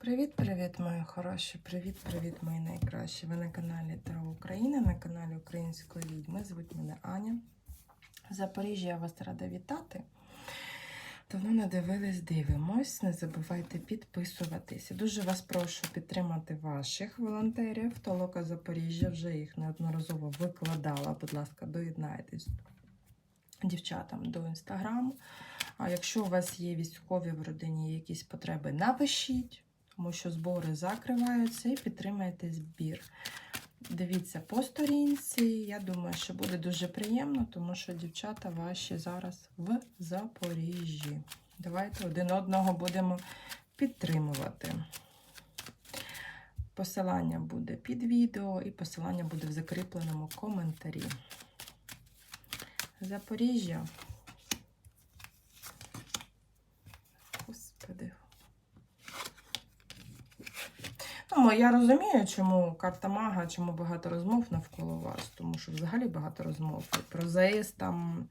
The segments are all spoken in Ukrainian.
Привіт-привіт, мої хороші! Привіт-привіт, мої найкращі! Ви на каналі Таро Україна, на каналі Української відьми. Звуть мене Аня. В Запоріжжя я вас рада вітати. Давно не дивились, дивимось. Не забувайте підписуватися. Дуже вас прошу підтримати ваших волонтерів. Толока Запоріжжя вже їх неодноразово викладала. Будь ласка, доєднайтесь дівчатам до інстаграму. А якщо у вас є військові в родині якісь потреби, напишіть, тому що збори закриваються і підтримайте збір. Дивіться по сторінці. Я думаю, що буде дуже приємно, тому що дівчата ваші зараз в Запоріжжі. Давайте один одного будемо підтримувати. Посилання буде під відео і посилання буде в закріпленому коментарі. Запоріжжя. Господи. Ну, я розумію, чому карта мага, чому багато розмов навколо вас, тому що взагалі багато розмов. Про ЗАЕС там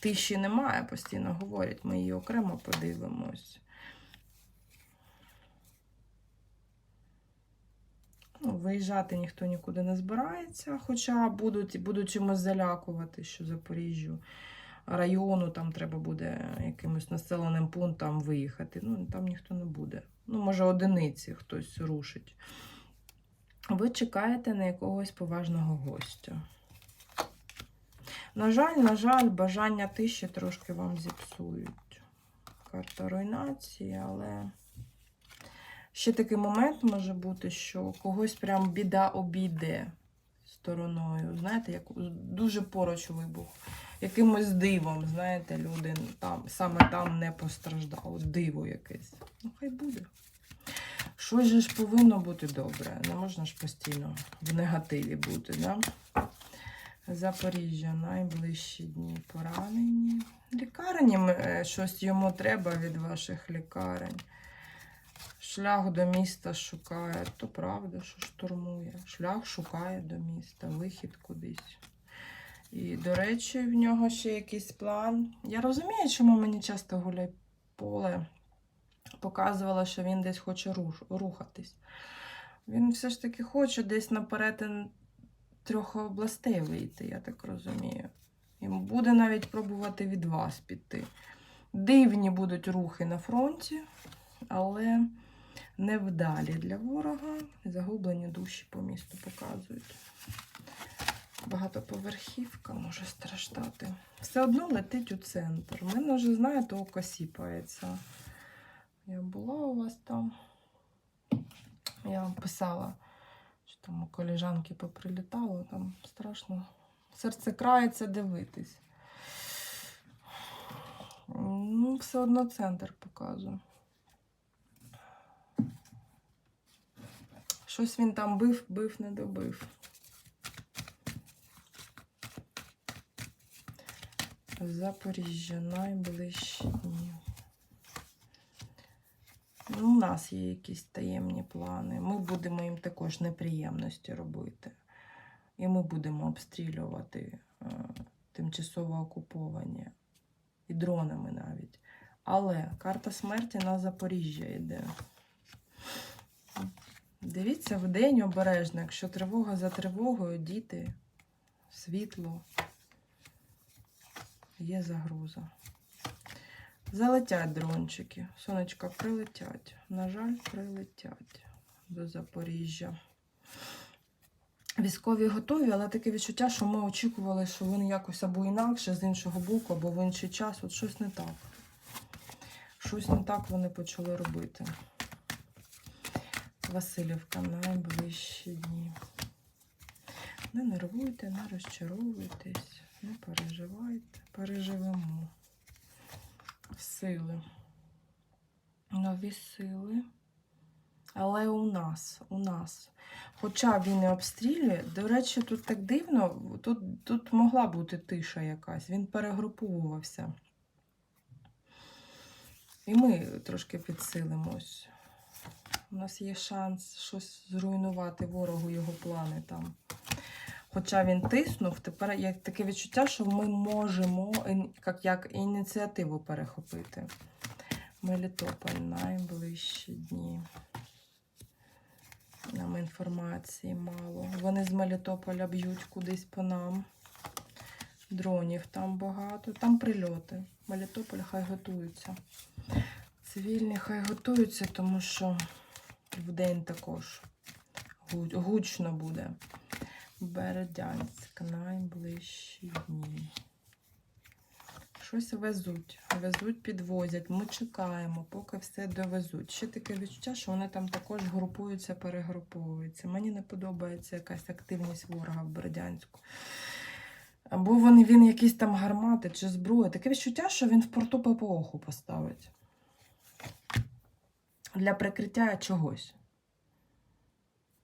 тиші немає, постійно говорять. Ми її окремо подивимось. Ну, виїжджати ніхто нікуди не збирається, хоча будуть, будуть чимось залякувати, що Запоріжжю району там треба буде якимось населеним пунктом виїхати. Ну, там ніхто не буде. Ну, може, одиниці хтось рушить. Ви чекаєте на якогось поважного гостя. На жаль, на жаль, бажання тиші трошки вам зіпсують. Карта руйнації, але ще такий момент може бути, що когось прям біда обійде стороною. Знаєте, як дуже поруч вибух. Якимось дивом, знаєте, люди там, саме там не постраждали. Диво якесь. Ну, хай буде. Щось же ж повинно бути добре. Не можна ж постійно в негативі бути, да? Запоріжжя, найближчі дні поранені. Лікарні е, щось йому треба від ваших лікарень. Шлях до міста шукає. То правда, що штурмує. Шлях шукає до міста, вихід кудись. І, до речі, в нього ще якийсь план. Я розумію, чому мені часто гуляй поле показувала, що він десь хоче рухатись. Він все ж таки хоче десь на перетин трьох областей вийти, я так розумію. І буде навіть пробувати від вас піти. Дивні будуть рухи на фронті, але невдалі для ворога. Загублені душі по місту показують. Багатоповерхівка може страждати. Все одно летить у центр. У мене вже, знаєте, око сіпається. Я була у вас там. Я вам писала, що там у коліжанки поприлітало, там страшно. Серце крається дивитись. Ну, все одно центр показує. Щось він там бив, бив, не добив. Запоріжжя найближчі. Ну, у нас є якісь таємні плани. Ми будемо їм також неприємності робити. І ми будемо обстрілювати е, тимчасово окуповані. І дронами навіть. Але карта смерті на Запоріжжя йде. Дивіться вдень обережно, якщо тривога за тривогою, діти, світло, є загроза. Залетять дрончики. Сонечка прилетять. На жаль, прилетять до Запоріжжя. Військові готові, але таке відчуття, що ми очікували, що вони якось або інакше з іншого боку, або в інший час. От щось не так. Щось не так вони почали робити. Васильівка найближчі дні. Не нервуйте, не розчаровуйтесь, не переживайте, переживемо. Сили. Нові сили. Але у нас, у нас. Хоча він і обстрілює, до речі, тут так дивно, тут, тут могла бути тиша якась, він перегруповувався. І ми трошки підсилимось. У нас є шанс щось зруйнувати ворогу його плани там. Хоча він тиснув, тепер є таке відчуття, що ми можемо як, як ініціативу перехопити. Мелітополь найближчі дні. Нам інформації мало. Вони з Мелітополя б'ють кудись по нам. Дронів там багато. Там прильоти. Мелітополь хай готуються. Цивільні хай готуються, тому що вдень також гучно буде. Бердянськ, найближчі дні. Щось везуть, везуть, підвозять. Ми чекаємо, поки все довезуть. Ще таке відчуття, що вони там також групуються, перегруповуються. Мені не подобається якась активність ворога в Бердянську. Або вони, він якісь там гармати чи зброя. Таке відчуття, що він в порту ППОху поставить. Для прикриття чогось.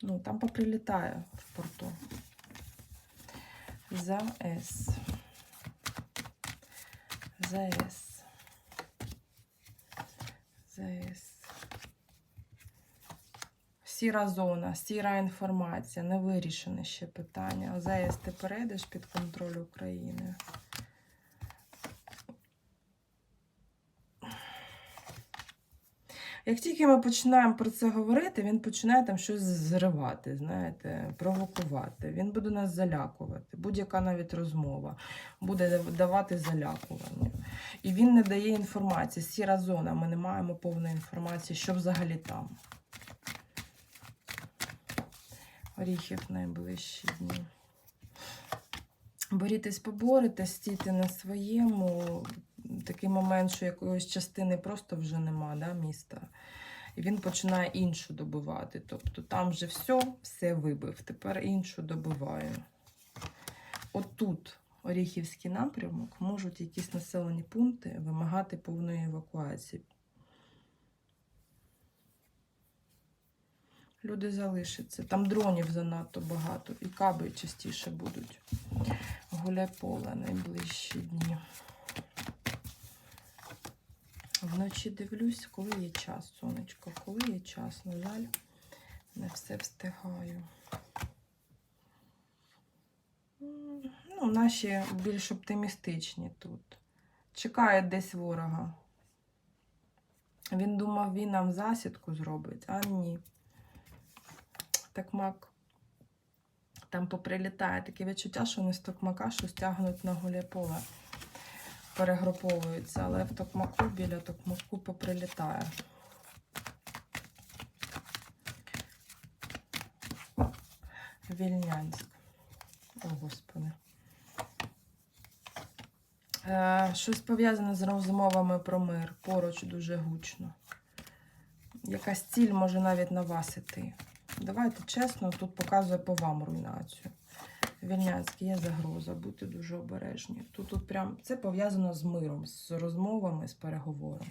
Ну, там поприлітає в порту. За С. ЗАЕС. ЗАЕС. Сіра зона, сіра інформація, не вирішене ще питання. ЗАЕС ти перейдеш під контроль України. Як тільки ми починаємо про це говорити, він починає там щось зривати, знаєте, провокувати. Він буде нас залякувати. Будь-яка навіть розмова буде давати залякування. І він не дає інформації. Сіра зона, ми не маємо повної інформації, що взагалі там. Оріхів найближчі дні. Борітесь, поборете, стійте на своєму. Такий момент, що якоїсь частини просто вже нема да, міста. І він починає іншу добивати. Тобто там вже все, все вибив. Тепер іншу добиває. Отут Оріхівський напрямок можуть якісь населені пункти вимагати повної евакуації. Люди залишаться. Там дронів занадто багато, і каби частіше будуть. Гуляй поле найближчі дні. Вночі дивлюсь, коли є час, сонечко, коли є час. На жаль, не все встигаю. Ну, наші більш оптимістичні тут. Чекає десь ворога. Він думав, він нам засідку зробить, а ні. Токмак. Там поприлітає таке відчуття, що вони з токмака щось тягнуть на голе поле. Перегруповуються, але в токмаку біля токмаку поприлітає. Вільнянськ. О, Господи. Е, щось пов'язане з розмовами про мир. Поруч дуже гучно. Якась ціль може навіть на вас іти. Давайте чесно, тут показує по вам руйнацію. Вільнянський є загроза, будьте дуже обережні. Тут, тут прям це пов'язано з миром, з розмовами, з переговором.